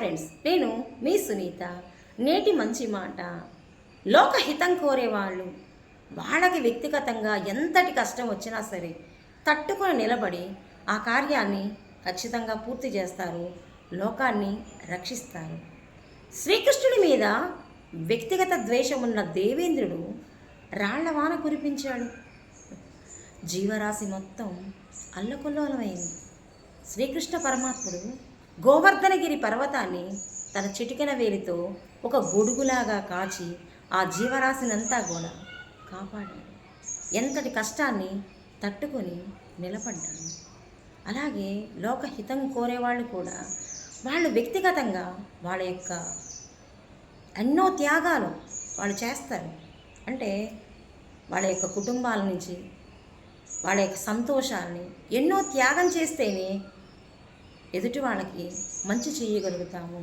Friends నేను మీ సునీత. నేటి మంచి మాట. లోకహితం కోరేవాళ్ళు వాళ్ళకి వ్యక్తిగతంగా ఎంతటి కష్టం వచ్చినా సరే తట్టుకొని నిలబడి ఆ కార్యాన్ని ఖచ్చితంగా పూర్తి చేస్తారు లోకాన్ని రక్షిస్తారు. శ్రీకృష్ణుడి మీద వ్యక్తిగత ద్వేషం ఉన్న దేవేంద్రుడు రాళ్ళవాన కురిపించాడు. జీవరాశి మొత్తం అల్లకొల్లోలమైంది. శ్రీకృష్ణ పరమాత్ముడు గోవర్ధనగిరి పర్వతాన్ని తన చిటికెన వేలితో ఒక గొడుగులాగా కాచి ఆ జీవరాశినంతా కూడా కాపాడాడు. ఎంతటి కష్టాన్ని తట్టుకొని నిలబడ్డాడు. అలాగే లోకహితం కోరేవాళ్ళు కూడా వాళ్ళు వ్యక్తిగతంగా వాళ్ళ యొక్క ఎన్నో త్యాగాలు వాళ్ళు చేస్తారు. అంటే వాళ్ళ యొక్క కుటుంబాల నుంచి వాళ్ళ యొక్క సంతోషాన్ని ఎన్నో త్యాగం చేస్తేనే ఎదుటి వాళ్ళకి మంచి చేయగలుగుతాము.